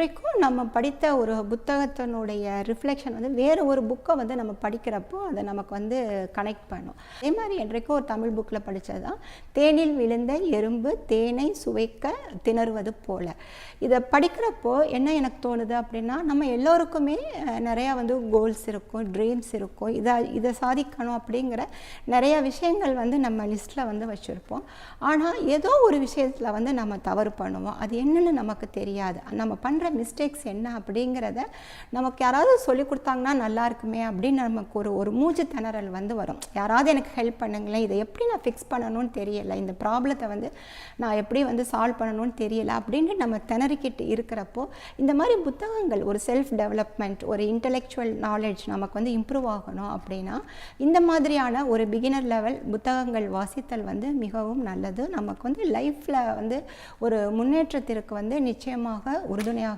என்றைக்கும் நம்ம படித்த ஒரு புத்தகத்தினுடைய ரிஃப்ளெக்ஷன் வந்து வேறு ஒரு புக்கை வந்து நம்ம படிக்கிறப்போ அதை நமக்கு வந்து கனெக்ட் பண்ணும். அதே மாதிரி என்றைக்கும் ஒரு தமிழ் புக்கில் படித்தது தான் தேனில் விழுந்த எறும்பு தேனை சுவைக்க திணறுவது போல். இதை படிக்கிறப்போ என்ன எனக்கு தோணுது அப்படின்னா நம்ம எல்லோருக்குமே நிறையா வந்து கோல்ஸ் இருக்கும் ட்ரீம்ஸ் இருக்கும். இதை இதை சாதிக்கணும் அப்படிங்கிற நிறைய விஷயங்கள் வந்து நம்ம லிஸ்ட்டில் வந்து வச்சுருப்போம். ஆனால் ஏதோ ஒரு விஷயத்தில் வந்து நம்ம தவறு பண்ணுவோம். அது என்னென்னு நமக்கு தெரியாது. நம்ம பண்ணுற மிஸ்டேக் மிஸ்டேக்ஸ் என்ன அப்படிங்கிறத நமக்கு யாராவது சொல்லி கொடுத்தாங்கன்னா நல்லா இருக்குமே அப்படின்னு நமக்கு ஒரு ஒரு மூச்சு திணறல் வந்து வரும். யாராவது எனக்கு ஹெல்ப் பண்ணுங்களேன் இதை எப்படி நான் ஃபிக்ஸ் பண்ணணும்னு தெரியலை இந்த ப்ராப்ளத்தை வந்து நான் எப்படி வந்து சால்வ் பண்ணணும்னு தெரியலை அப்படின்னு நம்ம திணறிக்கிட்டு இருக்கிறப்போ இந்த மாதிரி புத்தகங்கள் ஒரு செல்ஃப் டெவலப்மெண்ட் ஒரு இன்டலெக்சுவல் நாலேஜ் நமக்கு வந்து இம்ப்ரூவ் ஆகணும் அப்படின்னா இந்த மாதிரியான ஒரு பிகினர் லெவல் புத்தகங்கள் வாசித்தல் வந்து மிகவும் நல்லது. நமக்கு வந்து லைஃப்பில் வந்து ஒரு முன்னேற்றத்திற்கு வந்து நிச்சயமாக உறுதுணையாக